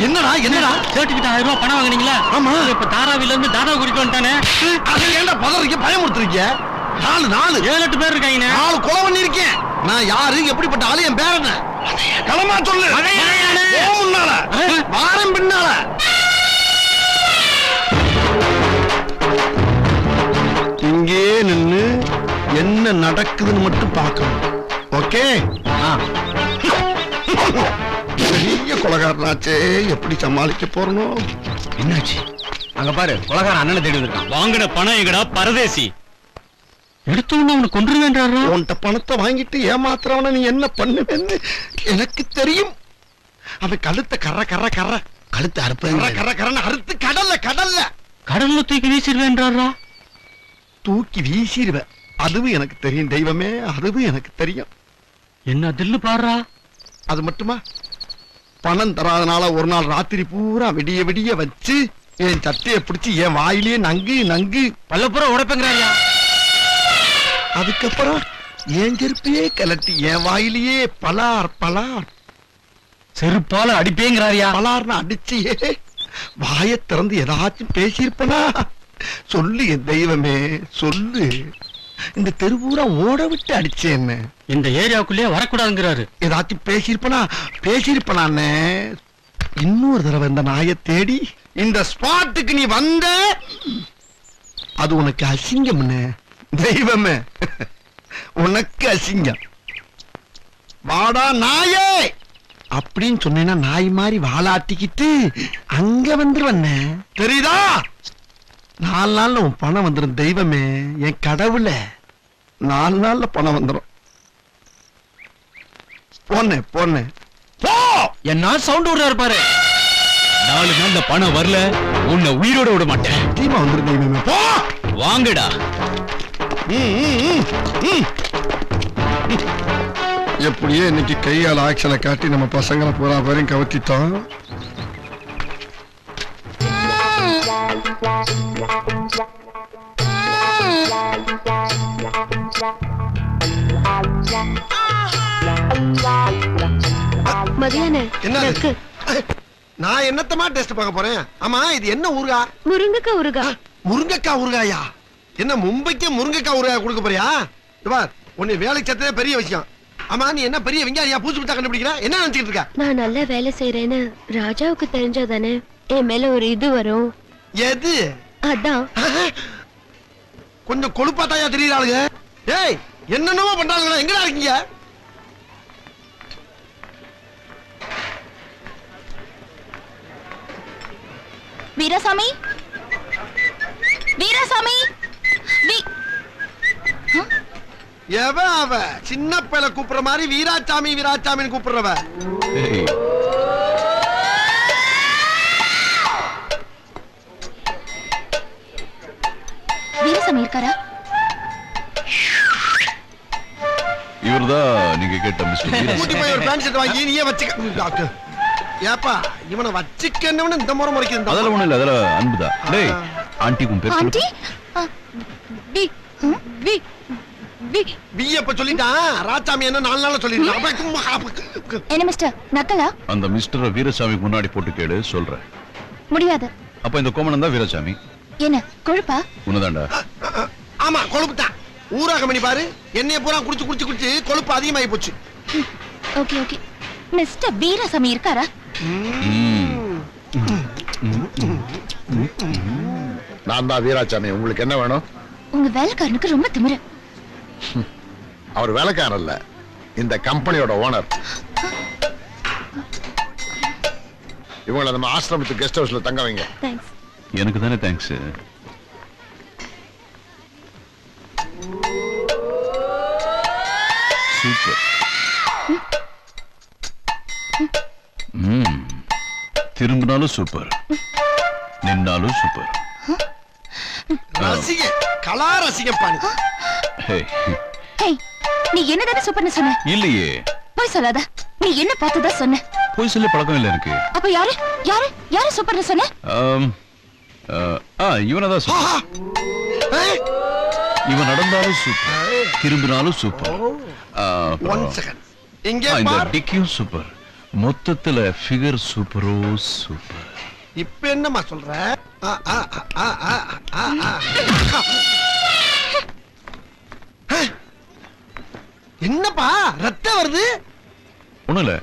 என்னடா என்னடா? சேட்டுக்கிட்ட ஆயிரம் ரூபாய் பணம் வாங்குனீங்களா? ஆமா. இப்ப தாராவில இருந்து தாதா குறிக்க வந்துட்டானே? அது ஏன்டா பதறீங்க பயமுறுத்துறீங்க? நாலு நாலு. ஏழு எட்டு பேர் இருக்காங்கண்ணே. நாலு கொலை பண்ணிருக்கேன் நான் யாரு எப்படிப்பட்ட ஆளு என் பேர் என்ன? களமா சொல்லு. முன்னால. ஆ. வாரம் பின்னால. இங்கே நின்னு என்ன நடக்குதுன்னு மட்டும் பார்க்கணும். ஓகே? பெரிய கொலகாரனாச்சே. எப்படி சமாளிக்க போறனோ? என்னாச்சு? அங்க பாரு கொலகார அண்ணனை தேடி வந்திருக்கான். வாங்கின பணம் எங்கடா? பரதேசி. எடுத்த உடனே அவனை உன்கிட்ட பணத்தை வாங்கிட்டு ஏமாத்துறவன நீ என்ன பண்ணுவேன்னு எனக்கு தெரியும். அவன் கழுத்தை கர கர கர கழுத்து அறுப்பேன். கர கரன்னு அறுத்து கடல்ல கடல்ல. கடல்ல தூக்கி வீசிடுவேன்றாரா? தூக்கி வீசிடுவேன். அதுவும் எனக்கு தெரியும் தெய்வமே. அதுவும் எனக்கு தெரியும். என்ன தில்லு பாடுறா? அது மட்டுமா? பணம் தராதனால ஒரு நாள் ராத்திரி பூரா விடிய விடிய வச்சு என் சட்டையை பிடிச்சி என் வாயிலேயே நங்கு நங்கு. பல்லப்புறம் உடைப்பேங்கிறாரியா அதுக்கப்புறம் என் செருப்பையே கலட்டி என் வாயிலேயே பலார் பலார். செருப்பால அடிப்பேங்கிறாரியா? பலார்னு அடிச்சியே வாயை திறந்து ஏதாச்சும் பேசியிருப்பனா? சொல்லு என் தெய்வமே சொல்லு. இந்த தெருவூரா ஓட விட்டு அடிச்சேன்னு இந்த ஏரியாவுக்குள்ளே வரக்கூடாதுங்கிறாரு. ஏதாச்சும் பேசியிருப்பனா? பேசியிருப்பனானே இன்னொரு தடவை இந்த நாயை தேடி இந்த ஸ்பாட்டுக்கு நீ வந்த அது உனக்கு அசிங்கம்னு. தெய்வமே உனக்கு அசிங்கம். வாடா நாயே! அப்படின்னு சொன்னேன்னா நாய் மாதிரி வாலாட்டிக்கிட்டு அங்க வந்துருவண்ணே. தெரியுதா? நாலு நாள்ல உன் பணம் வந்துடும் தெய்வமே என் கடவுள. நாலு நாள்ல பணம் வந்துடும் போனே போனே போ! என்ன சவுண்ட் விடுறாரு பாரு. நாலு நாள்ல பணம் வரல உன்னை உயிரோட விட மாட்டேன். வந்துரும் தெய்வமே போ! வாங்கடா. எப்படியோ இன்னைக்கு கையால் ஆக்ஷனை காட்டி நம்ம பசங்களை பூரா பேரையும் கவர்த்திட்டோம் மதியான? நக்கு. நான் என்னத்தமா டெஸ்ட் பார்க்க போறேன்? ஆமா இது என்ன ஊருகா முருங்கக்காய் ஊறுகா. முருங்கக்காய் ஊறுகாயா? என்ன மும்பைக்கு முருங்கக்காய் ஊறுகாய் கொடுக்க போறியா? இது பார் உன்னை வேலைக்கு சேர்த்ததே பெரிய விஷயம். ஆமா நீ என்ன பெரிய விஞ்ஞானியா? பூச்சி புத்தா கண்டுபிடிக்கிற? என்ன நினைச்சிட்டு இருக்க? நான் நல்ல வேலை செய்யறேன்னு ராஜாவுக்கு தெரிஞ்சாதானே என் மேல ஒரு இது வரும். எது? அதான். கொஞ்சம் கொழுப்பாத்தாயா தெரியுறாளுங்க ஏய் என்னென்னமோ பண்றாளுங்களா எங்கடா இருக்கீங்க? வீராசாமி? வீராசாமி? வீ எவ அவ சின்ன பிள்ளை கூப்பிடுற மாதிரி வீராசாமி வீராசாமின்னு கூப்பிடுறவ இவர்தான் நீங்க கேட்ட மிஸ்டர் கூட்டி போய் ஒரு பேண்ட் ஷர்ட் வாங்கி நீயே வச்சுக்க. டாக்டர். ஏப்பா இவனை வச்சுக்கன்னு இந்த முறை முறைக்கு அதெல்லாம் ஒண்ணும் இல்ல அதெல்லாம் அன்புதான். டேய் ஆண்டி உன் பேர் ஆண்டி? வி ம், வி வி. பிஎப்ப சொல்லிட்டான்? ராசாமி என்ன நாலு நாள்ல சொல்லிட்டான் அப்ப கும்மா, அப்ப- என்ன மிஸ்டர் நக்கலா? அந்த மிஸ்டர் வீரசாமிக்கு முன்னாடி போட்டு கேளு சொல்றேன். முடியாது. அப்ப இந்த கோமணம் தான் வீரசாமி. என்ன கொழுப்பா? உன்னதாண்டா ஆமா கொழுப்பு தான் ஊராக மணி பாரு. எண்ணெய பூரா குடிச்சு குடிச்சு குடிச்சு கொழுப்பு அதிகமாகி போச்சு. Okay okay. மிஸ்டர் வீராசாமி இருக்காரா? நான் தான் வீராசாமி உங்களுக்கு என்ன வேணும்? உங்க வேலைக்காரனுக்கு ரொம்ப திமிரு. அவர் வேலைக்காரர் இல்ல. இந்த கம்பெனியோட ஓனர். இவங்களை நம்ம ஆசிரமத்து கெஸ்ட் ஹவுஸ்ல தங்க வைங்க. எனக்கு தானே தேங்க்ஸ் சூப்பர் ம் திரும்பினாலும் சூப்பர் நின்னாலும் சூப்பர் ரசிக கலா ரசிகம் பாணி நீ என்னதானே சூப்பர்னு சொன்ன? இல்லையே. போய் சொல்லாத. நீ என்ன பார்த்ததா சொன்ன? போய் சொல்லி பழக்கம் இல்லை எனக்கு. அப்ப யாரு? யாரு? யாரு சூப்பர்னு சொன்ன? ஆம், ஆ, ஆ இவனை தான் சொல்றேன். ஆஹா. ஏய், இவன் நடந்தாலும் சூப்பர் திரும்பினாலும் சூப்பர் ஆ, ஒன் செகண்ட் இங்கே இந்த டிக்கியும் சூப்பர் மொத்தத்துல ஃபிகர் சூப்பரோ சூப்பர் இப்ப என்னம்மா சொல்ற. என்னப்பா? ரத்தம் வருது? ஒண்ணும் இல்ல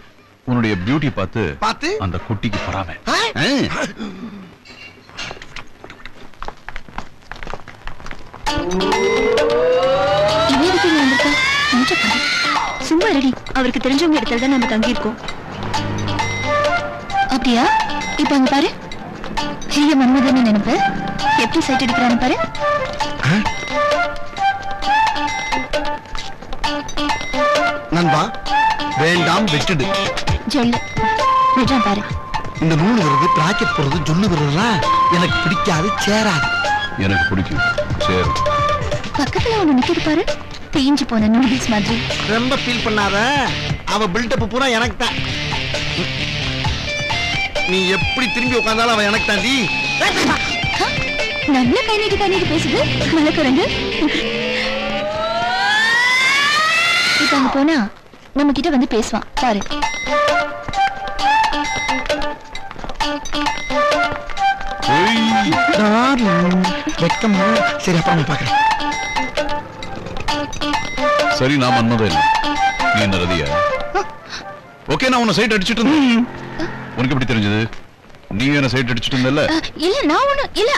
உன்னுடைய பியூட்டி பார்த்து பார்த்து? அந்த குட்டிக்கு பராம ஆ? இவன் எதுக்கு இங்க வந்திருக்கா கொஞ்சம் பாரு சும்மா ரெடி அவருக்கு தெரிஞ்சவங்க இடத்துல தான் நம்ம தங்கி இருக்கோம் அப்படியா? இப்ப அங்க பாரு. ஹேய மன்மதன் நினைப்பு. எப்படி சைட் அடிக்கிறான்னு பாரு. நண்பா வேண்டாம் விட்டுடு. ஜொல்லு. விடுறான் பாரு. இந்த நூல் வருது பிராக்கெட் போடுறது ஜொல்லு வருதுலாம் எனக்கு பிடிக்காது சேராது. எனக்கு பிடிக்கும். சரி. பக்கத்துல ஒண்ணு நிக்குது பாரு. தேஞ்சு போன நூடுல்ஸ் மாதிரி. ரொம்ப ஃபீல் பண்ணாத. அவ பில்டப் பூரா எனக்கு தான். நீ எப்படி திரும்பி உட்கார்ந்தாலும் அவன் எனக்கு தாண்டி? நல்ல கை நீட்டு கை நீட்டு பேசுது. மலக்குரங்கு இப்ப அங்க போனா நம்ம கிட்ட வந்து பேசுவான். பாரு. வெக்கமா சரி அப்புறம் பாக்குறேன் சரி நான் மன்மதம் இல்ல. நீ என்ன ரதியா. ஓகே நான் உன்னை சைட் அடிச்சிட்டு இருந்தேன். உனக்கு எப்படி தெரிஞ்சது? நீ என்ன சைட் அடிச்சிட்டு இருந்தல்ல? இல்ல நான் ஒண்ணு இல்ல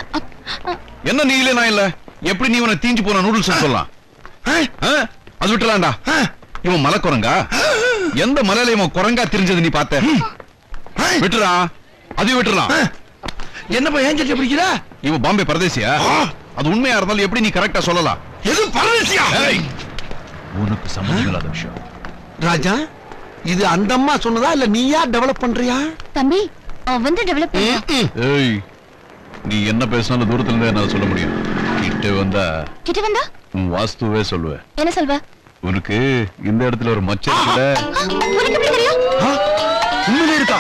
என்ன நீ இல்ல நான் இல்ல? எப்படி நீ உன தீஞ்சு போன நூடுல்ஸ் சொல்லலாம்? அது விட்டுலாம்டா இவன் மலை குரங்கா எந்த மலையில இவன் குரங்கா தெரிஞ்சது நீ பார்த்த? விட்டுறா அதையும் விட்டுறான் என்னப்பா ஏன் சட்டை பிடிக்கிற? இவன் பாம்பே பரதேசியா? அது உண்மையா இருந்தாலும் எப்படி நீ கரெக்டா சொல்லலாம்? எது பரதேசியா? உனக்கு சம்மந்தம் இல்லாத விஷயம். ராஜா இது அந்த அம்மா சொன்னதா இல்ல நீயா டெவலப் பண்றியா? தம்பி அவன் வந்து டெவலப் ஏய் நீ என்ன பேசினாலும் தூரத்துல இருந்தே என்னால சொல்ல முடியும். கிட்ட வந்தா கிட்ட வந்தா? உன் வாஸ்துவே சொல்லுவேன். என்ன சொல்வ? உனக்கு இந்த இடத்துல ஒரு மச்சம் இருக்குல்ல? உனக்கு எப்படி தெரியும்? உண்மையிலே இருக்கா?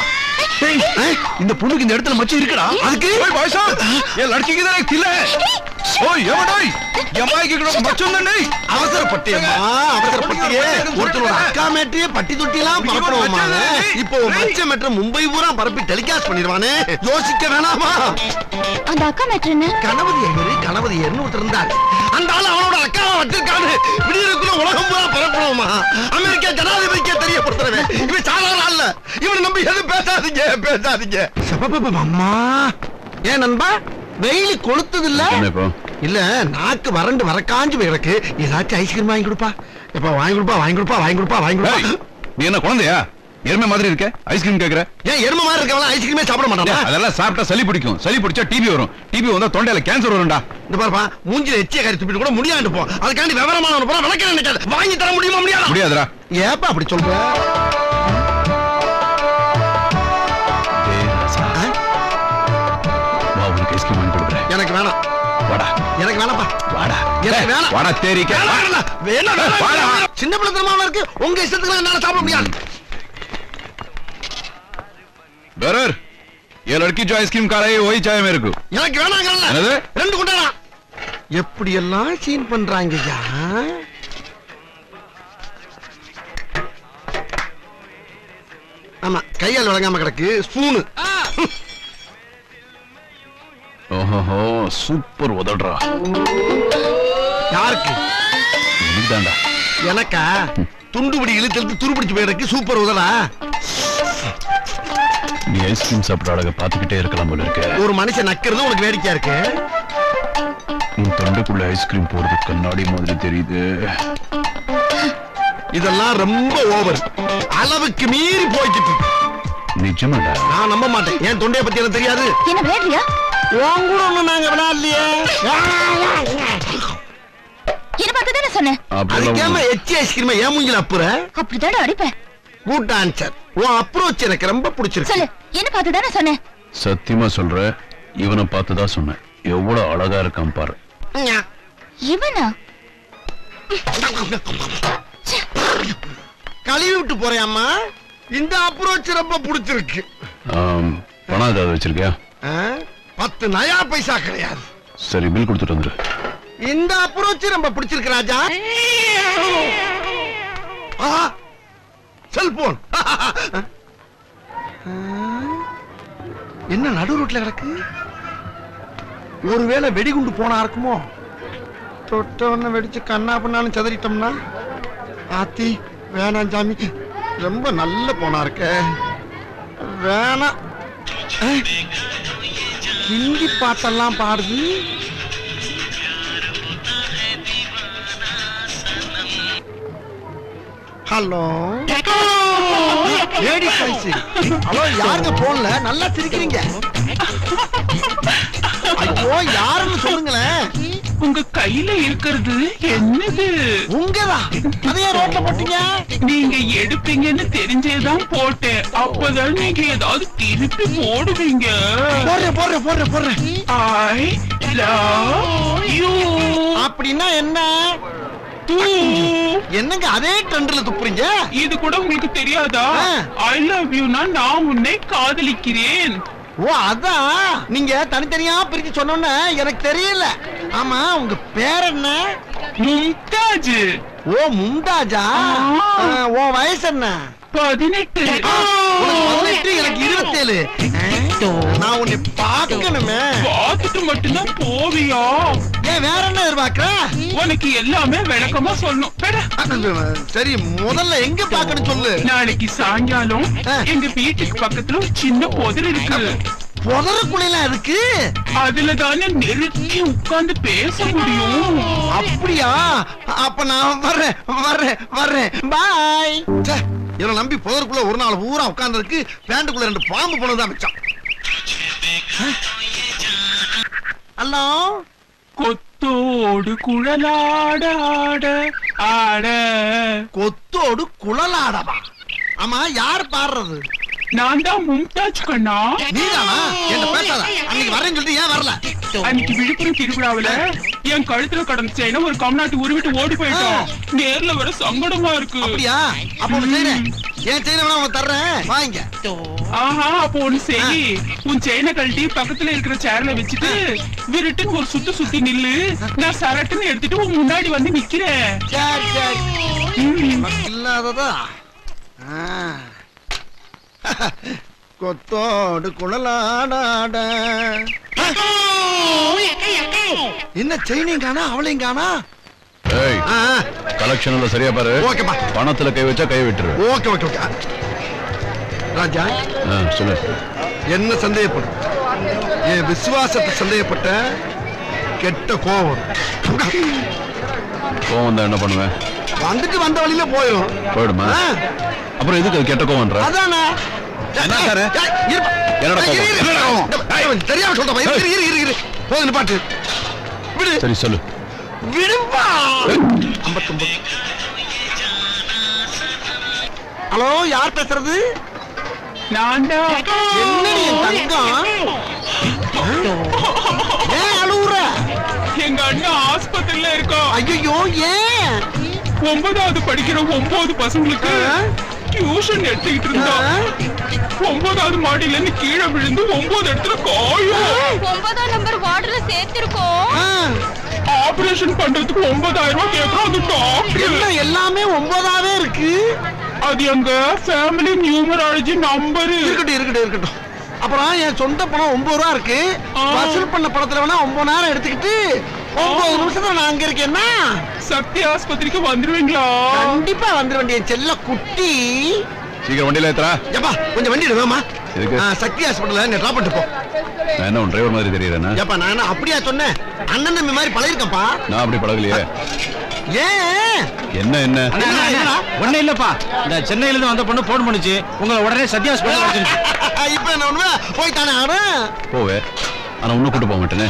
இந்த புண்ணுக்கு இந்த இடத்துல மச்சம் இருக்குடா. அதுக்கு? என் லடக்கிக்கு தானே தில்லை மும்பை பூரா பரப்பி டெலிகாஸ்ட் பண்ணிடுவானே. யோசிக்க அந்த அக்கா மேட்ரு என்ன? கணபதி ஐயர் ஒருத்தர் இருந்தார். அந்த ஆள் அவனோட அக்காவை வச்சிருக்கான்னு விடியிருக்குள்ள உலகம் பூரா பரப்பணுமா அமெரிக்க ஜனாதிபதிக்கே தெரியப்படுத்துறவன். இவன் சாதாரண ஆள் இவனை எதுவும் பேசாதீங்க பேசாதீங்க. அம்மா. ஏன் நண்பா? வெயில் கொளுத்துது இல்ல? இல்ல நாக்கு வறண்டு வரக்காஞ்சு கிடக்கு. ஏதாச்சும் ஐஸ்கிரீம் வாங்கி கொடுப்பா. எப்ப வாங்கி கொடுப்பா வாங்கி கொடுப்பா வாங்கி கொடுப்பா வாங்கி கொடுப்பா. நீ என்ன குழந்தையா? எருமை மாதிரி இருக்க? ஐஸ்கிரீம் கேக்குற? ஏன் எருமை மாதிரி இருக்கவங்க ஐஸ்கிரீமே சாப்பிட மாட்டானா? அதெல்லாம் சாப்பிட்டா சளி பிடிக்கும். சளி பிடிச்சா டிபி வரும். டிபி வந்தா தொண்டையில கேன்சர் வரும்டா. இந்த பாருப்பா மூஞ்சில எச்சிய கறி துப்பிட்டு கூட முடியாண்டு போ. அதுக்காண்டி விவரமான போறா விளக்க நினைக்காது. வாங்கி தர முடியுமா முடியாது? முடியாதுடா. ஏப்பா அப்படி சொல்ற? எனக்கு வேணாம்ப்பா வாடா எனக்கு வேணாம். வாடா தேரிக்க வேணாம், வேணாம், வேணாம், வேணாம், வாடா. வேணாம். சின்ன பிள்ளை தரமா இருக்கு உங்க இஷ்டத்துக்கு என்னால சாப்பிட முடியாது बेरर ये लड़की जो आइसक्रीम खा रही है वही चाय मेरे को எனக்கு வேணாங்கல்ல என்னது? ரெண்டு கொண்டாடா எப்படி எல்லாம் சீன் பண்றாங்க ஐயா ஆமா கையால் விளங்காம கிடக்கு ஸ்பூனு ஓஹோ சூப்பர் உதடுறா. யாருக்கு? இதுதான்டா எனக்கா? துண்டுபிடி இழுத்து இழுத்து துருப்பிடிச்சு போயிருக்கு சூப்பர் உதலா நீ ஐஸ்கிரீம் சாப்பிட்ற அழகை பார்த்துக்கிட்டே இருக்கலாம் போல இருக்க. ஒரு மனுஷன் நக்கிறது உனக்கு வேடிக்கையா இருக்கு? உன் தொண்டைக்குள்ள ஐஸ்கிரீம் போறது கண்ணாடி மாதிரி தெரியுது. இதெல்லாம் ரொம்ப ஓவர் அளவுக்கு மீறி போய்கிட்டு. நிஜமாடா? நான் நம்ப மாட்டேன். என் தொண்டைய பத்தி எனக்கு தெரியாது. என்ன விளையாடுறியா உன் கூட ஒண்ணு நாங்க விளையாடலையே என்ன பார்த்து தானே சொன்னேன் அதுக்கேம அப்படியெல்லாம் எச்சி ஐஸ்கிரீம் ஏன் மூஞ்சில அப்புற? அப்படித்தானே அடிப்பேன். குட் ஆன்சர் உன் அப்ரோச் எனக்கு ரொம்ப பிடிச்சிருக்கு சொல்லு என்ன பார்த்து தானே சொன்னேன்? சத்தியமா சொல்ற இவனை பார்த்து தான் சொன்னேன். எவ்வளவு அழகா இருக்கான் பாரு. இவனா? கழுவி விட்டு போறியாம்மா இந்த அப்ரோச் ரொம்ப பிடிச்சிருக்கு. பணம் ஏதாவது வச்சிருக்கியா? ஆ? பத்து நயா பைசா கிடையாது. சரி பில் கொடுத்துட்டு வந்துரு. இந்த அப்ரோச் ரொம்ப பிடிச்சிருக்கு ராஜா. செல்போன். என்ன நடு ரோட்ல கிடக்கு? ஒருவேளை வெடிகுண்டு போனா இருக்குமோ? தொட்டவன வெடிச்சு கண்ணா பண்ணாலும் சதறிட்டோம்னா? ஆத்தி வேணாம் சாமி. ரொம்ப நல்ல போனா இருக்க. வேணாம். ஹிந்தி பாட்டெல்லாம் பாடுது. ஹலோ. லேடி வாய்ஸ் ஹலோ யாருங்க போன்ல நல்லா சிரிக்கிறீங்க. ஐயோ யாருன்னு சொல்லுங்களேன். உங்க கையில இருக்கிறது என்னது? உங்கதான் அதையே ரோட்ல போட்டீங்க? நீங்க எடுப்பீங்கன்னு தெரிஞ்சேதான் போட்டேன். அப்பதான் நீங்க ஏதாவது திருப்பி போடுவீங்க. போடுறேன் போடுறேன் போடுறேன் போடுறேன். ஐ லவ் யூ அப்படின்னா என்ன? என்னங்க அதே ட்ரெண்ட்ல துப்புறீங்க? இது கூட உங்களுக்கு தெரியாதா. ஐ லவ் யூனா நான் உன்னை காதலிக்கிறேன். ஓ அதான். நீங்க தனித்தனியா பிரிச்சு சொன்னோன்னு எனக்கு தெரியல. ஆமா உங்க பேர் என்ன? மும்தாஜ். ஓ மும்தாஜா? உன் வயசு என்ன? பதினெட்டு. உனக்கு பதினெட்டு எனக்கு இருபத்தேழு. நான் உன்னை பார்க்கணுமே. பார்த்துட்டு மட்டும்தான் போவியா? ஏன் வேற என்ன எதிர்பார்க்கற? உனக்கு எல்லாமே விளக்கமா சொல்லணும். சரி முதல்ல எங்க பார்க்கணும் சொல்லு. நாளைக்கு சாயங்காலம். எங்க வீட்டுக்கு பக்கத்துல சின்ன புதர் இருக்கு. புதருக்குள்ள இருக்கு அதுல தானே நெருக்கி உட்கார்ந்து பேச முடியும். அப்படியா? அப்ப நான் வர்றேன் வர்றேன் வர்றேன். பாய். இவனை நம்பி புதருக்குள்ள ஒரு நாள் பூரா உட்கார்ந்ததுக்கு பேண்டுக்குள்ள ரெண்டு பாம்பு போனதுதான் மிச்சம். ஹலோ? கொத்தோடு குழலாட ஆட ஆட. கொத்தோடு குழலாடவா? ஆமா யார் பாடுறது? நான் தான் மும்தாஜ் கண்ணா. நீதானா? என்ன பேசாத. அன்னைக்கு வரேன்னு சொல்லிட்டு ஏன் வரல? அன்னைக்கு விழுப்புரம் திருவிழாவுல என் கழுத்துல கடந்த செயின ஒரு கம்நாட்டி உருவிட்டு ஓடி போயிட்டோம் நேர்ல வர சங்கடமா இருக்கு. அப்படியா? அப்ப ஒண்ணு செய்யறேன் என் செயினை வேணா உனக்கு தர்றேன். வாங்க ஆஹா அப்போ ஒண்ணு செய். உன் செயினை கழட்டி பக்கத்துல இருக்கிற சேர்ல வச்சுட்டு விருட்டுன்னு ஒரு சுத்து சுத்தி நில்லு. நான் சரட்டுன்னு எடுத்துட்டு உன் முன்னாடி வந்து நிக்கிறேன். இல்லாததா ஆ. கொத்தோடு குழலாடாட. என்ன செயினையும் காணா அவளையும் காணா ஏய் ஆ, கலெக்ஷன்ல சரியா பாரு. ஓகேப்பா பணத்துல கை வச்சா கை விட்டுரு. Okay okay okay. ராஜா சொல்லு. என்ன சந்தேகப்படும் என் விசுவாசத்தை சந்தேகப்பட்ட கெட்ட கோபம் கோவம் தான் என்ன பண்ணுவேன் வந்துட்டு வந்த வழியில போயிடும்? போயிடுமா அப்புறம் எதுக்கு அது கெட்ட கோவம்ன்ற? அதானே. என்னடா? ஏய், தெரியாம சொல்றப்பா இரு இரு இரு இரு. போதும் நிப்பாட்டு. விடு. சரி சொல்லு. விடுப்பா. ஐம்பத்தொன்பது ஹலோ யார் பேசுறது? நான் தங்கம்? ஏன் அழுவுற. எங்க அண்ணன் ஆஸ்பத்திரியில இருக்கோம். ஐயோ ஏன் ஒன்பதாவது படிக்கிற ஒன்பது பசங்களுக்கு? டியூஷன் எடுத்துக்கிட்டு இருந்தா. ஒன்பதாவது மாடியில இருந்து கீழே விழுந்து ஒன்பது இடத்துல காயம். ஒன்பதாம் நம்பர் வார்டுல சேர்த்திருக்கோம். ஆ, ஆபரேஷன் பண்றதுக்கு ஒன்பதாயிரம் ரூபாய் கேக்குறோம் அது டாக்டர் எல்லாமே ஒன்பதாவே இருக்கு? அது எங்க ஃபேமிலி நியூமராலஜி நம்பரு இருக்கட்டும் இருக்கட்டும் இருக்கட்டும். அப்புறம் என் சொந்த பணம் ஒன்பது ரூபா இருக்கு. வசூல் பண்ண பணத்துல வேணா ஒன்பது நேரம் எடுத்துக்கிட்டு ஒன்பது நிமிஷத்துல நான் அங்க இருக்கேன்னா சக்தி ஆஸ்பத்திரிக்கு வந்துருவீங்களா? கண்டிப்பா வந்துட வேண்டிய செல்ல குட்டி. சீக்கிரம் வண்டியில ஏத்துறா. ஏப்பா கொஞ்சம் வண்டி எதுக்கு? சக்தி ஹாஸ்பிட்டல்ல இங்க டிராப் பண்ணிட்டு போ. நான் என்ன உன் டிரைவர் மாதிரி தெரியறேன்னா ஏப்பா நான் என்ன அப்படியா சொன்னேன்? அண்ணன் தம்பி மாதிரி பழகிருக்கப்பா. நான் அப்படி பழகலையே. ஏன்? என்ன என்ன? ஒண்ணு இல்லப்பா. இந்த சென்னையில இருந்து வந்த பொண்ணு போன் பண்ணுச்சு. உங்களை உடனே சத்யா ஹாஸ்பிட்டல் இப்ப என்ன ஒண்ணுமே போய் தானே ஆடு போவே. ஆனா இன்னும் கூட்டு போக மாட்டேனே.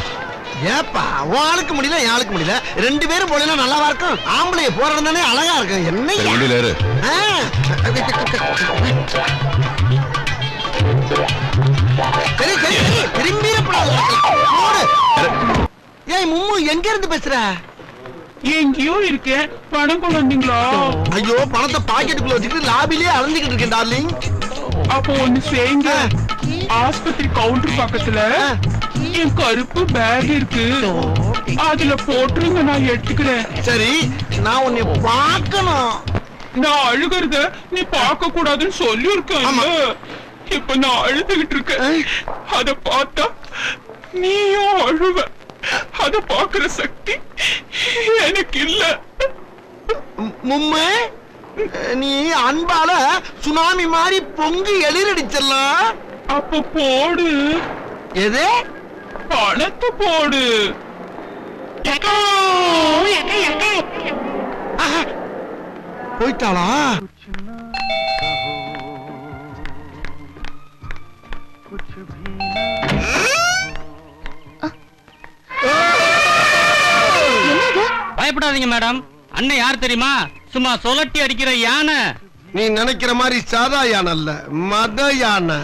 ஏப்பா ஆளுக்கு முடியல என் ஆளுக்கு முடியல. ரெண்டு பேரும் போனா நல்லாவா இருக்கும்? ஆம்பளை போறது தானே அழகா இருக்கும். என்ன வண்டியில ஏறு சரி திரும்பிடப்படாது ஏய் மும்மு எங்க இருந்து பேசுற? எங்கேயோ இருக்கேன் பணம் கொண்டு வந்தீங்களா? ஐயோ பணத்தை பாக்கெட்டுக்குள்ள வச்சுக்கிட்டு லாபிலே அலைஞ்சுக்கிட்டு இருக்கேன் டார்லிங். அப்போ ஒண்ணு செய்யுங்க. ஆஸ்பத்திரி கவுண்டர் பக்கத்துல என் கருப்பு பேக் இருக்கு. அதுல போட்டுருங்க நான் எடுத்துக்கிறேன். சரி நான் உன்னை பார்க்கணும். நான் அழுகிறத நீ பார்க்க கூடாதுன்னு சொல்லி. இப்ப நான் அழுதுகிட்டு இருக்கேன். அத பார்த்தா நீயும் அழுவ. அத பாக்குற சக்தி எனக்கு இல்ல. மும்மை நீ அன்பால சுனாமி மாதிரி பொங்கி எளிரடிச்சிடலாம் அப்ப போடு. எது? பணத்தை போடு. போயிட்டாளா? பயப்படாதீங்க மேடம். அண்ணன் யார் தெரியுமா? சும்மா சொலட்டி அடிக்கிற யானை. நீ நினைக்கிற மாதிரி சாதா யானை அல்ல மத யானை.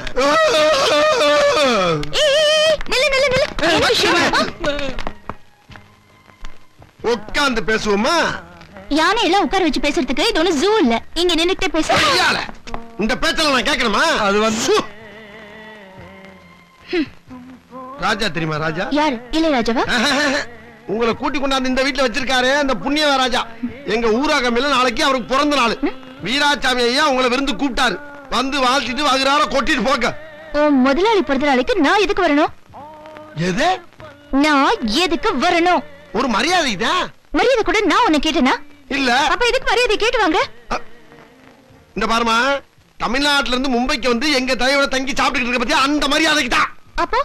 உட்கார்ந்து பேசுவோமா? யானை எல்லாம் உட்கார வச்சு பேசுறதுக்கு இது ஒண்ணு ஜூ இல்ல. இங்க நின்னுட்டே பேச. இந்த பேச்சல நான் கேட்கணுமா அது வந்து ராஜா தெரியுமா ராஜா? யாரு? இளையராஜாவா? உங்களை கூட்டி கொண்டாந்து இந்த வீட்டுல வச்சிருக்காரு அந்த புண்ணிய ராஜா. எங்க ஊராகமையில நாளைக்கு அவருக்கு பிறந்த நாள். வீராசாமி ஐயா உங்களை விருந்து கூப்பிட்டாரு. வந்து வாழ்த்திட்டு வகுறார கொட்டிட்டு உன் முதலாளி பிறந்த நாளைக்கு நான் எதுக்கு வரணும்? எது? நான் எதுக்கு வரணும்? ஒரு மரியாதை தான் மரியாதை கூட நான் உன்னை கேட்டேனா? இல்ல. அப்ப எதுக்கு மரியாதை கேட்டு வாங்க? இந்த பாருமா தமிழ்நாட்டுல இருந்து மும்பைக்கு வந்து எங்க தலைவரை தங்கி சாப்பிட்டுக்கிட்டு இருக்க பத்தியா? அந்த மரியாதைக்கு தான். அப்போ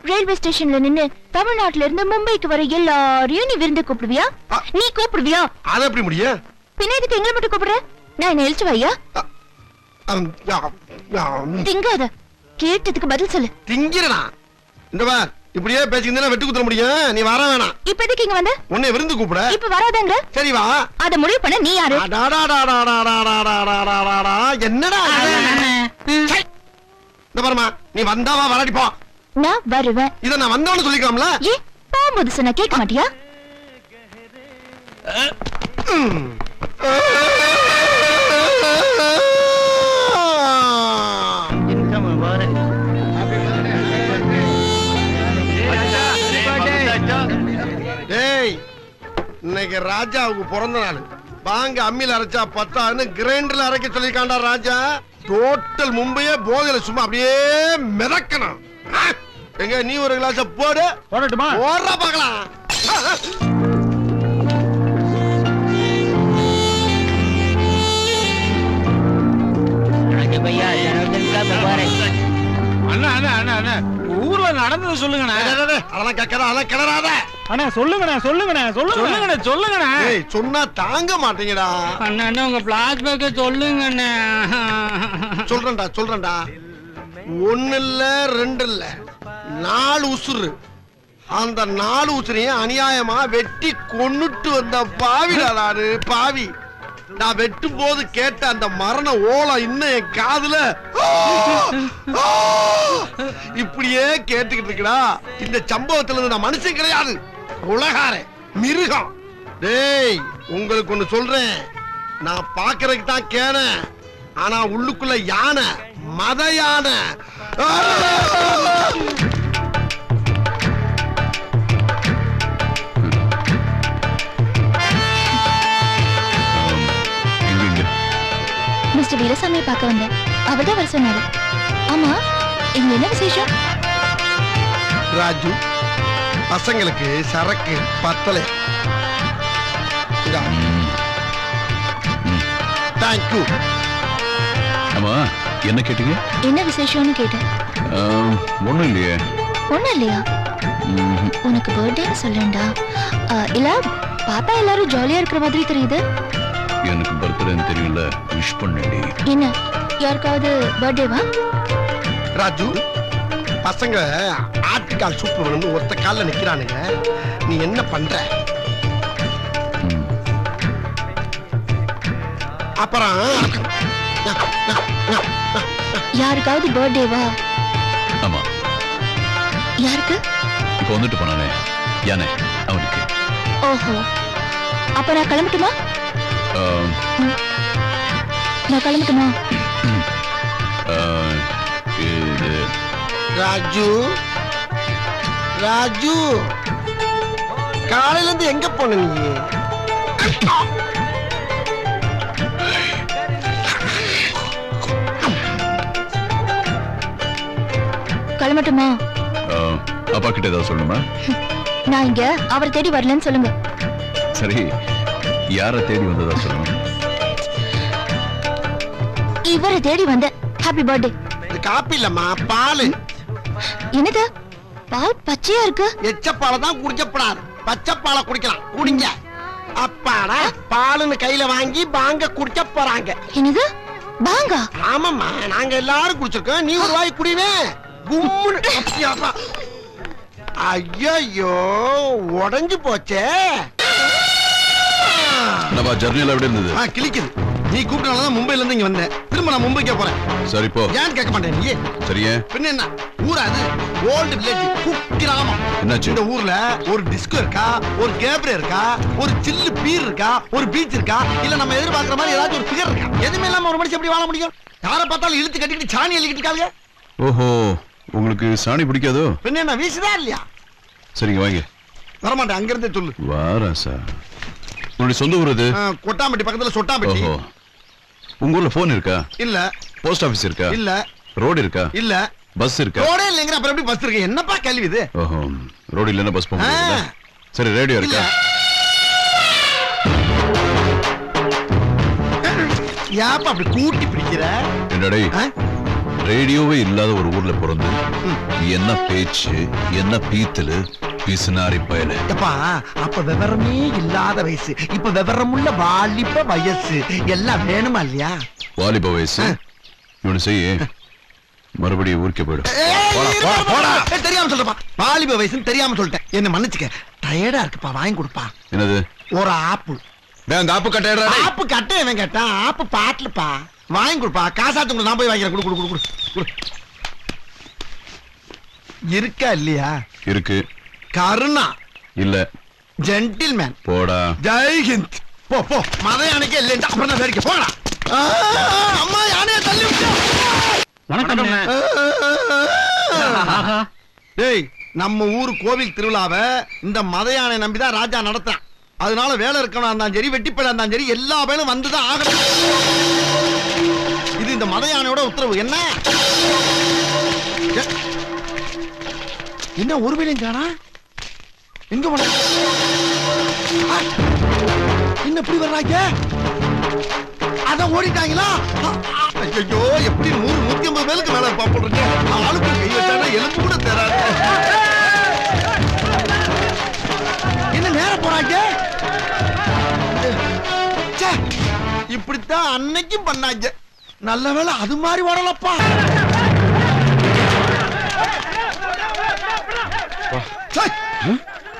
ரயில்வே ஸ்டேஷன்ல நின்னு தமிழ்நாட்டுல இருந்து மும்பைக்கு வர எல்லாரையும் நீ விருந்து கூப்பிடுவியா. நீ கூப்பிடுவியா? அது எப்படி முடியும்? பின்ன எதுக்கு எங்களை மட்டும் கூப்பிடுற? நான் என்ன எழுச்சு வையா? திங்காத. கேட்டதுக்கு பதில் சொல்லு. திங்கிறனா? இந்த பார் இப்படியே பேசிக்கிட்டா வெட்டு குத்துற முடியும் நீ வர வேணாம் இப்ப எதுக்கு இங்க வந்த உன்னை விருந்து கூப்பிட இப்ப வராதங்க சரி வா அத முடிவு பண்ண நீ யாரு என்னடா இந்த பாருமா நீ வந்தா வா வராடி போ நான் வருவேன் இத நான் வந்தவனு சொல்லிக்கலாம்ல ஏ போகும்போது சொன்ன கேட்க மாட்டியா Oh டேய் இன்னைக்கு ராஜாவுக்கு பிறந்த நாள். வாங்க அம்மில அரைச்சா பத்தான்னு கிரைண்டர்ல அரைக்க சொல்லிருக்காண்டா ராஜா. டோட்டல் மும்பையே போகல சும்மா அப்படியே மிதக்கணும்? எங்க நீ ஒரு கிளாஸ் போடு. போடட்டுமா? ஓடுறா பார்க்கலாம். அண்ணா அண்ணா அண்ணா அண்ணா. ஊர்ல நடந்தது டேய், அதெல்லாம் கேட்காத அதெல்லாம் கிளறாத. அண்ணா சொல்லுங்கண்ணா சொல்லுங்கண்ணா சொல்லுங்கண்ணா. சொல்லுங்கண்ணா ஏய் சொன்னா தாங்க மாட்டீங்கடா. அண்ணா அண்ணா உங்க பிளாஷ்பேக்க சொல்லுங்கண்ணா. சொல்றேன்டா சொல்றேன்டா. ஒண்ணு இல்ல ரெண்டு இல்ல நாலு உசுறு. அந்த நாலு உசுரையும் அநியாயமா வெட்டி கொன்னுட்டு வந்த பாவிடா நானு பாவி. நான் வெட்டும் போது கேட்ட அந்த மரண ஓலம் இன்னும் என் காதுல! இப்படியே கேட்டுக்கிட்டு இருக்கடா. இந்த சம்பவத்துல இருந்து நான் மனுஷன் கிடையாது. உலகாரே மிருகம். டேய் உங்களுக்கு ஒண்ணு சொல்றேன். நான் பாக்குறதுக்கு தான் கேன ஆனா உள்ளுக்குள்ள யானை மத யானை மிஸ்டர் வீரசாமியை பார்க்க வந்தேன். அவர் தான் வர சொன்னாரு. ஆமா இங்க என்ன விசேஷம்? ராஜு பசங்களுக்கு சரக்கு பத்தலை. தேங்க்யூ ஆமா என்ன கேட்டீங்க? என்ன விசேஷம்னு கேட்டேன். ஒண்ணும் இல்லையே. ஒண்ணும் இல்லையா. உனக்கு பர்த்டேன்னு சொல்லண்டா இல்ல பார்த்தா எல்லாரும் ஜாலியா இருக்கிற மாதிரி தெரியுது. எனக்கு பர்த்டேன்னு தெரியும்ல. விஷ் பண்ணடி என்ன யாருக்காவது பர்த்டேவா ராஜு. பசங்க ஆட்டுக்கால் சூப்பு வேணும்னு ஒத்த கால்ல நிக்கிறானுங்க. நீ என்ன பண்ற. அப்புறம் யாருக்காவது பர்த்டேவா ஆமா. யாருக்கு? இப்ப வந்துட்டு போனானே. யானை அவனுக்கு. ஓஹோ. அப்ப நான் கிளம்பட்டுமா? நான் கிளம்பட்டுமா? ராஜு. ராஜு. காலையில இருந்து எங்க போன நீ? கிளம்பட்டுமா? அப்பா கிட்ட ஏதாவது சொல்லணுமா? நான் இங்க அவரை தேடி வரலன்னு சொல்லுங்க. சரி யார தேடி வந்ததா சொல்லணும்? இவரை தேடி வந்த ஹாப்பி பர்த்டே இது காப்பி இல்லம்மா பால். என்னது? பால் பச்சையா இருக்கு? எச்சப்பாலை தான் குடிக்கப்படாது. பச்சைப்பாலை குடிக்கலாம். குடிங்க. அப்பாடா பாலுன்னு கையில வாங்கி பாங்க குடிக்க போறாங்க. என்னது? பாங்கா? ஆமாம்மா நாங்க எல்லாரும் குடிச்சிருக்கோம். நீ ஒரு வாய் குடிவே கும்முன்னு. ஐயையோ உடைஞ்சு போச்சே. என்னப்பா ஜர்னியில் எப்படி இருந்தது? ஆ, கிழிக்குது. நீ கூப்பிட்டனால தான் மும்பைல இருந்து இங்க வந்தேன். திரும்ப நான் மும்பைக்கே போறேன். சரி போ. ஏன் கேட்க மாட்டேன் நீ சரியே. பின்ன என்ன? ஊரா அது? ஓல்டு வில்லேஜ் குக்கிராமம். என்னாச்சு? இந்த ஊர்ல ஒரு டிஸ்கோ இருக்கா? ஒரு கேப்ரே இருக்கா? ஒரு சில்லு பீர் இருக்கா? ஒரு பீச் இருக்கா? இல்ல நம்ம எதிர்பார்க்கிற மாதிரி ஏதாச்சும் ஒரு பிகர் இருக்கா? எதுவுமே இல்லாம ஒரு மனுஷன் எப்படி வாழ முடியும்? யாரை பார்த்தாலும் இழுத்து கட்டிட்டு சாணி எழுதிட்டு இருக்காங்க ஓஹோ உங்களுக்கு சாணி பிடிக்காதோ? பின்ன என்ன வீசுதா இல்லையா? சரிங்க வாங்க. வரமாட்டேன் அங்க இருந்தே சொல்லு. வாரேன் சார். உங்களுடைய சொந்த ஊர் ஆ, கொட்டாம்பட்டி பக்கத்துல சொட்டாம்பட்டி. உங்க ஊர்ல போன் இருக்கா? இல்ல. போஸ்ட் ஆபீஸ் இருக்கா? இல்ல. ரோடு இருக்கா? இல்ல. பஸ் இருக்கா? ரோடே இல்லைங்கிற அப்புறம் எப்படி பஸ் இருக்கு? என்னப்பா கேள்வி இது? ஓஹோ ரோடு இல்லைன்னா பஸ் போக. முடியாதுல்ல? சரி ரேடியோ இருக்கா? ஏப்பா அப்படி கூட்டி பிடிக்கிற? என்னடா ஆ? ரேடியோவே இல்லாத ஒரு ஊர்ல பிறந்து என்ன பேச்சு என்ன பீத்தலு பிசுனாரி பயலு. எப்பா அப்ப விவரமே இல்லாத வயசு. இப்ப விவரமுள்ள வாலிப வயசு. எல்லாம் வேணுமா இல்லையா? வாலிப வயசு? இவனு செய்ய. மறுபடியும் ஊருக்கே போயிடும் தெரியாம சொல்றப்பா வாலிப வயசுன்னு தெரியாம சொல்லிட்டேன். என்ன மன்னிச்சுக்க. டயர்டா இருக்குப்பா. வாங்கி கொடுப்பா. என்னது? ஒரு ஆப்பு. அந்த ஆப்பு கட்டையடா டேய். ஆப்பு கட்ட இவன் கேட்டான். ஆப்பு பாட்டுலப்பா. வாங்கி கொடுப்பா. காசாத்து உங்களுக்கு நான் போய் குடு குடு குடு. குடு. இருக்கா இல்லையா? இருக்கு. கருணா. இல்ல. ஜென்டில்மேன் போடா. ஜெய் ஹிந்த். போ போ. மத யானைக்கே இல்லைன்னு அப்புறம் தான் வேடிக்கை போடா அம்மா யானையை தள்ளி விட்டு. வணக்கம் டேய் நம்ம ஊர் கோவில் திருவிழாவை இந்த மத யானை நம்பிதான் ராஜா நடத்தான் அதனால வேலை இருக்கணும் இருந்தாலும் சரி வெட்டிப்பட இருந்தாலும் சரி எல்லா பேரும் வந்துதான் ஆகணும். இது இந்த மத யானையோட உத்தரவு. என்ன? என்ன ஒரு வேலையும் காணா எங்க போன? என்ன இப்படி வர்றாங்க? அதான் ஓடிட்டாங்களா? ஐயோ எப்படி நூறு நூத்தி ஐம்பது பேருக்கு மேல பாப்பிடுறீங்க ஆளுக்கு கை வச்சானா எலும்பு கூட தராது என்ன நேரம் போறாங்க? ச்சே, இப்படித்தான் அன்னைக்கும் பண்ணாங்க. நல்ல வேலை அது மாதிரி ஓடலப்பா. ச்சே,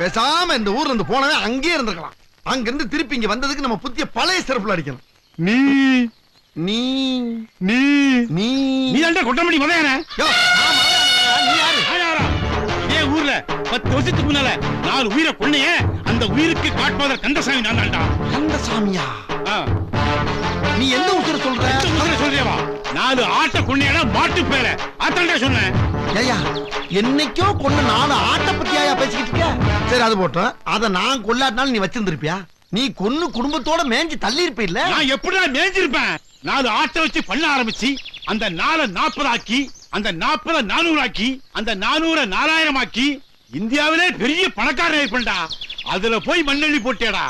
பேசாம இந்த ஊர்ல இருந்து போனவன் அங்கேயே இருந்திருக்கலாம். அங்க இருந்து திருப்பி இங்க வந்ததுக்கு நம்ம புத்திய பழைய சிறப்புல அடிக்கணும். நீ. நீ. நீ. நீ. நீ தான் கொட்டமடி மதையானே இதே ஊர்ல பத்து வருஷத்துக்கு முன்னால நாலு உயிரை கொன்னையே அந்த உயிருக்கு காட்பாதர் கந்தசாமி நான் தான்டா. அந்த சாமியா ஆ, நீ எந்த உசுர சொல்ற? சொல்றியவா? நாலு ஆட்டை கொன்னையடா மாட்டு பேர. அத்தான்டா சொன்னேன். ஏயா என்னைக்கோ கொண்டு நாலு ஆட்டை பத்தியாயா பேசிக்கிட்டு இருக்க சரி அது போட்டோம். அத நான் கொல்லாட்டினாலும் நீ வச்சிருந்திருப்பியா? நீ கொன்னு குடும்பத்தோட மேஞ்சி தள்ளி இருப்ப இல்ல நான் எப்படிடா மேய்ஞ்சிருப்பேன்? நாலு ஆட்டை வச்சு பண்ண ஆரம்பிச்சு அந்த நாலை நாற்பது ஆக்கி அந்த நாற்பத நானூறு ஆக்கி அந்த நானூற நாலாயிரம் ஆக்கி இந்தியாவிலே பெரிய பணக்காரன் ஆயிப்பண்டா அதுல போய் மண்ணெண்ணி போட்டேடா.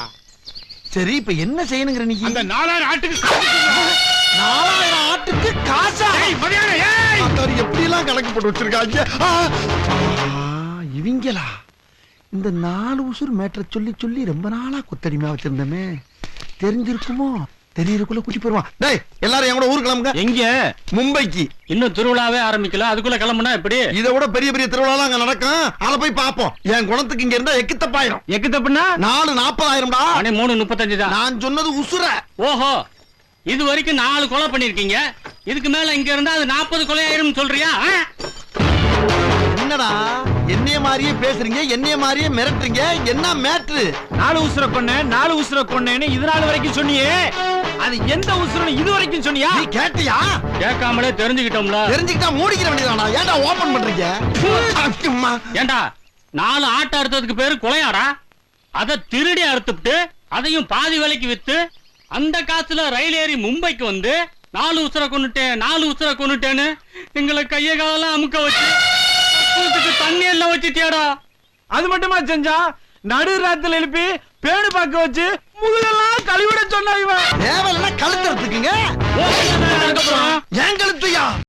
சரி இப்ப என்ன செய்யணுங்கிற நீ? அந்த நாலாயிரம் ஆட்டுக்கு. நாலாயிரம் ஆட்டுக்கு காசா? மதியானம், ஏய்! ஆத்தாடி, எப்படி எல்லாம் கணக்கு போட்டு வச்சிருக்காங்க இவங்களா? இந்த நாலு உசுர் மேட்டரை சொல்லி சொல்லி ரொம்ப நாளா கொத்தடிமையா வச்சிருந்தமே. தெரிஞ்சிருக்குமோ? தெரியறதுக்குள்ள குட்டி போயிருவான். டேய் எல்லாரும் என் கூட ஊருக்கு கிளம்புங்க. எங்க? மும்பைக்கு. இன்னும் திருவிழாவே ஆரம்பிக்கல. அதுக்குள்ள கிளம்புனா எப்படி? இதை விட பெரிய பெரிய திருவிழா அங்க நடக்கும். அதை போய் பாப்போம் என் குணத்துக்கு இங்க இருந்தா எக்கு தப்பாயிரும் எக்கு தப்புனா நாலு நாற்பதாயிரம்டா மணி மூணு முப்பத்தஞ்சு தான். நான் சொன்னது உசுர. ஓஹோ. இது வரைக்கும் நாலு கொலை பண்ணிருக்கீங்க. இதுக்கு மேல இங்க இருந்தா அது நாற்பது கொலை ஆயிரும் சொல்றியா? என்னடா? என்னைய மாதிரியே பேசுறீங்க என்னைய மாதிரியே மிரட்டுறீங்க என்ன மேட்ரு நாலு உசுர கொன்ன நாலு உசுர கொன்னேன்னு இது நாள் வரைக்கும் சொன்னியே. அது எந்த உசுரன்னு இது வரைக்கும் சொன்னியா? நீ கேட்டியா? கேட்காமலே தெரிஞ்சுக்கிட்டோம்ல. தெரிஞ்சுக்கிட்டா மூடிக்கிற வேண்டியதாடா ஏன்டா ஓபன் பண்றீங்க? அம்மா. ஏண்டா நாலு ஆட்டை அறுத்ததுக்கு பேரு கொலையாடா? அத திருடி அறுத்துட்டு அதையும் பாதி விலைக்கு வித்து அந்த காசுல ரயில் ஏறி மும்பைக்கு வந்து நாலு உசுர கொன்னுட்டேன் நாலு உசுர கொன்னுட்டேன்னு எங்களை கைய காலெல்லாம் அமுக்க வச்சு தண்ணி எல்லாம் வச்சுட்டியாடா. அது மட்டுமா செஞ்சா? நடு ராத்துல எழுப்பி பேடு பார்க்க வச்சு முதுகெல்லாம் கழுவிட சொன்னா இவன். தேவையில்லைன்னா கழுத்துறதுக்குங்க அதுக்கப்புறம் ஏன் கழுத்தையா?